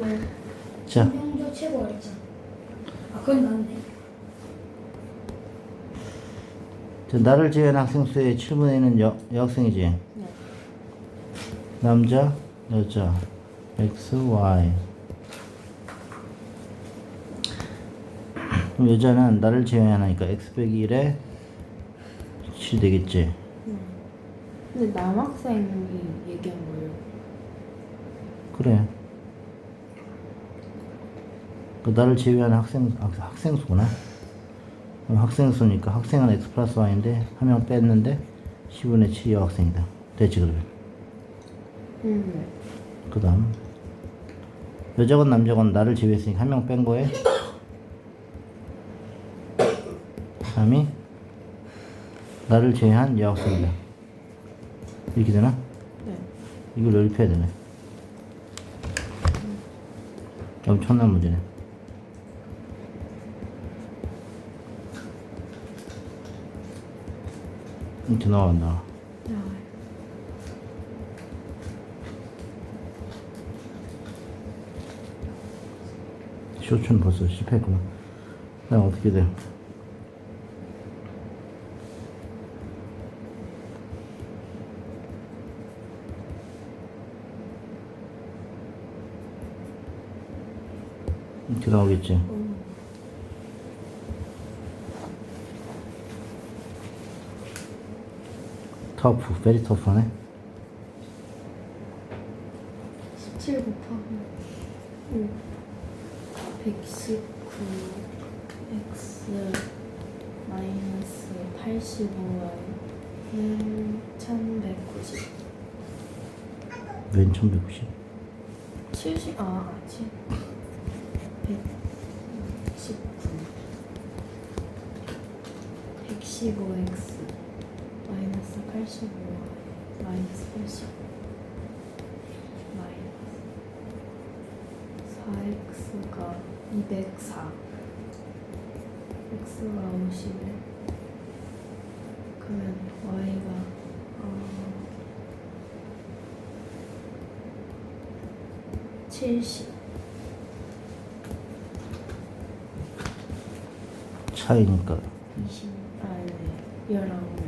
말. 자, 형조 최고 어렵잖아. 아 그건 맞네. 저 나를 제외한 학생 수의 7분의 1은 여, 여학생이지. 네. 남자, 여자, X, Y. 그럼 여자는 나를 제외하니까 X 빼기 1에 7 되겠지. 네. 근데 남학생이 얘기한 거예요. 그래. 그 나를 제외한 학생 학- 학생 수구나. 학생 수니까 학생은 x 플러스 y인데 한 명 뺐는데 10분의 7이 여학생이다. 됐지 그러면. 음, 네. 그다음 여자건 남자건 나를 제외했으니까 한 명 뺀 거에 3이 나를 제외한 여학생이다. 이렇게 되나? 네. 이걸 넓혀야 되네. 엄청난 문제네. 이렇게. 아, 쇼츠는 벌써 실패했구나. 그다음 어떻게 돼? 이렇게 나오겠지. 음, 터프, 베리 터프하네. 17 곱하기 5 119 x 마이너스 85y는 1190왼 1190. 70, 아, 아, 7 119 115x 마이너스 85y 마이너스 80 마이너스 4x가 204 x가 51 그러면 y가 어, 70 차이니까 20, 아, 네. 19명.